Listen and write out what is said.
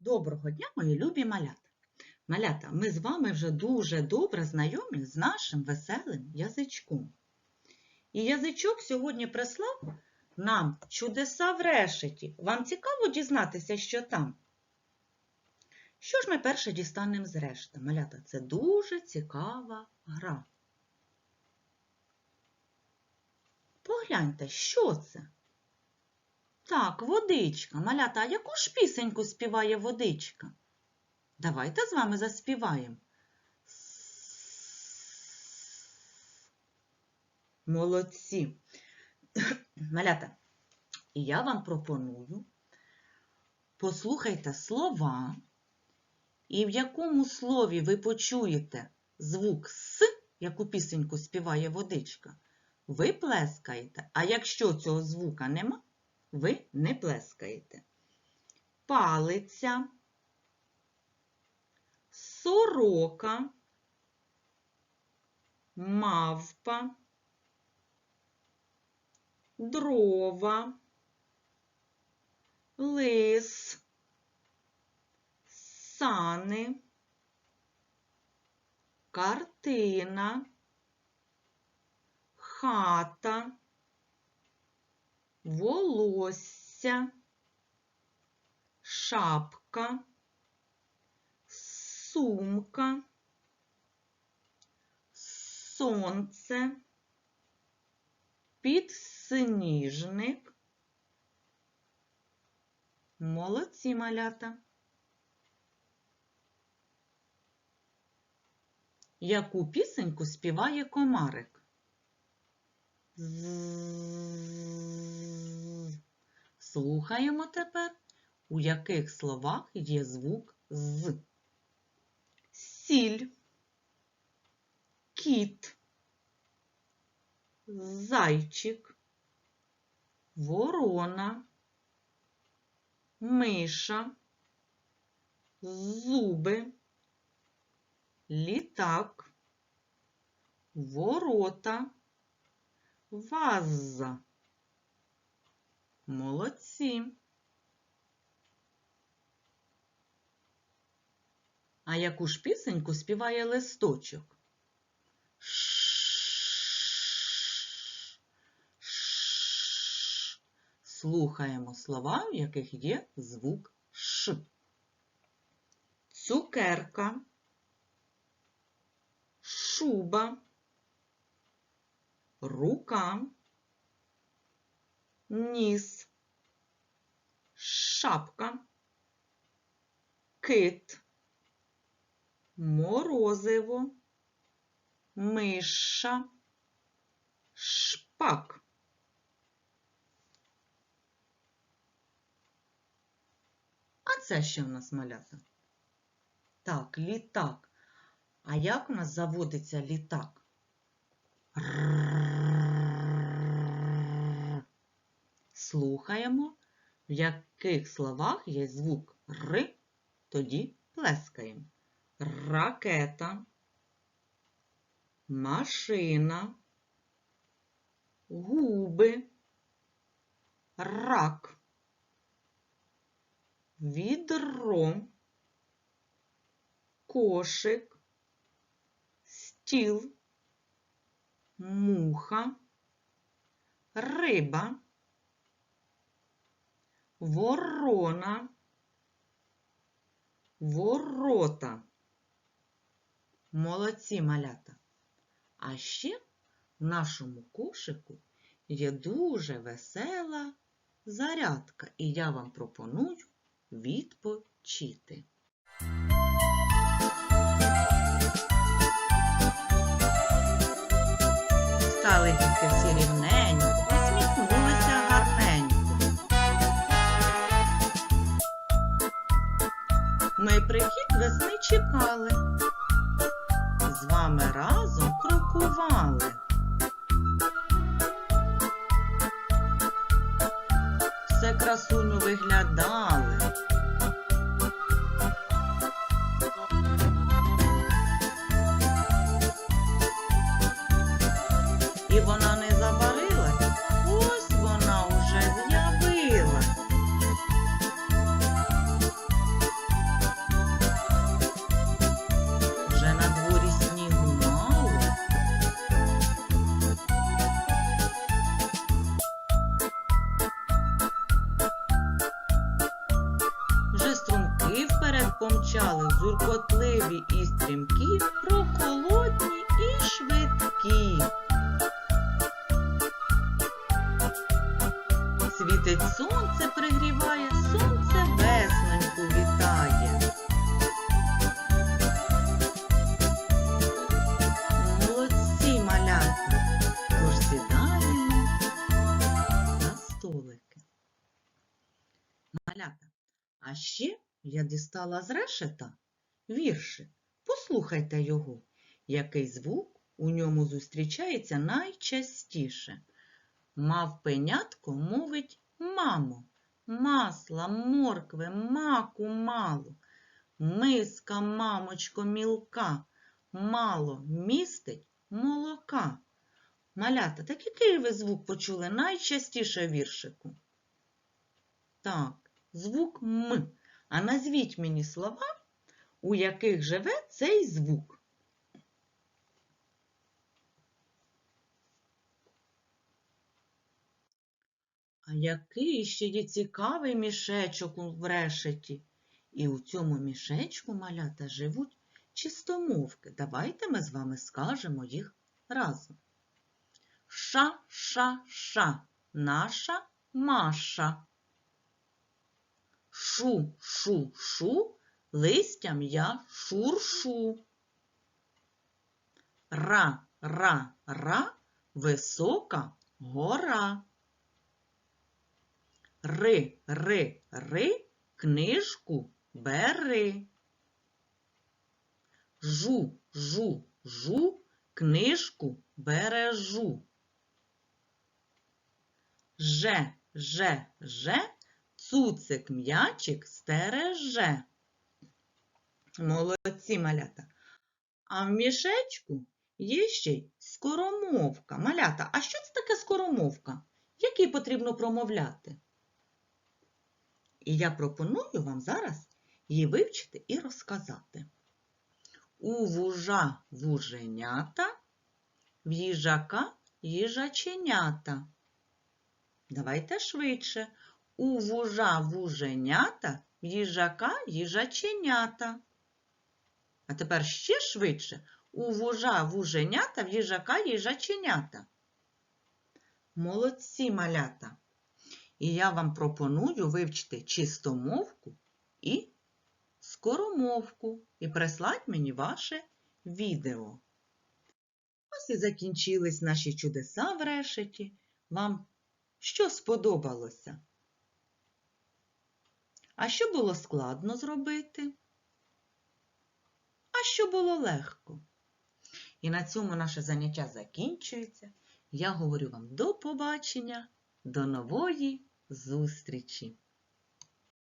Доброго дня, мої любі малята! Малята, ми з вами вже дуже добре знайомі з нашим веселим язичком. І язичок сьогодні прислав нам чудеса в решеті. Вам цікаво дізнатися, що там? Що ж ми перше дістанемо з решти? Малята, це дуже цікава гра. Погляньте, що це? Так, водичка. Малята, яку ж пісеньку співає водичка? Давайте з вами заспіваємо. Молодці. Малята, і я вам пропоную послухайте слова, і в якому слові ви почуєте звук С, яку пісеньку співає водичка, ви плескаєте, а якщо цього звука нема, ви не плескаєте. Палиця, сорока, мавпа, дрова, лис, сани, картина, хата волосся, шапка, сумка, сонце, підсніжник. Молодці малята. Яку пісеньку співає комарик? З. Слухаємо тепер, у яких словах є звук з. Сіль, кіт, зайчик, ворона, миша, зуби, літак, ворота. Ваза. Молодці. А яку ж пісеньку співає листочок? Слухаємо слова, в яких є звук Ш. Цукерка, шуба рука, ніс, шапка, кит, морозиво, миша, шпак. А це що в нас малята? Так, літак. А як у нас заводиться літак? Слухаємо, в яких словах є звук Р, тоді плескаємо. Ракета, машина, губи, рак, відро, кошик, стіл. Муха, риба, ворона, ворота. Молодці малята. А ще в нашому кошику є дуже весела зарядка, і я вам пропоную відпочити. Стали дітки всі рівненько, Ми прихід весни чекали, з вами разом крокували. Все красуну виглядали. Помчали зуркотливі і стрімкі, прохолодні і швидкі. Світить сонце пригріває, сонце весноньку вітає. Молодці малята, тож сідаємо за столики. Малята, а ще я дістала з решета віршик. Послухайте його, який звук у ньому зустрічається найчастіше. Мав пенятко мовить мамо, масла, моркви, маку мало. Миска, мамочко, мілка, мало містить молока. Малята, так який ви звук почули найчастіше віршику? Так, звук М. А назвіть мені слова, у яких живе цей звук. А який ще є цікавий мішечок у- решеті. І у цьому мішечку малята живуть чистомовки. Давайте ми з вами скажемо їх разом. Ша, ша, ша, наша Маша. Шу, шу, шу, листям я шуршу. Ра, ра, ра, висока гора. Ри, ри, ри, книжку бери. Жу, жу, жу, книжку бережу. Же, же, же, цуцик м'ячик стереже. Молодці малята. А в мішечку є ще й скоромовка. Малята, а що це таке скоромовка? Який потрібно промовляти? І я пропоную вам зараз її вивчити і розказати. У вужа вуженята, в їжака їжаченята. Давайте швидше. У вужа вуженята, їжака їжаченята. А тепер ще швидше. У вужа вуженята, в їжака їжаченята. Молодці малята! І я вам пропоную вивчити чистомовку і скоромовку і прислать мені ваше відео. Ось і закінчились наші чудеса в решеті. Вам що сподобалося? А що було складно зробити? А що було легко? І на цьому наше заняття закінчується. Я говорю вам до побачення, до нової зустрічі!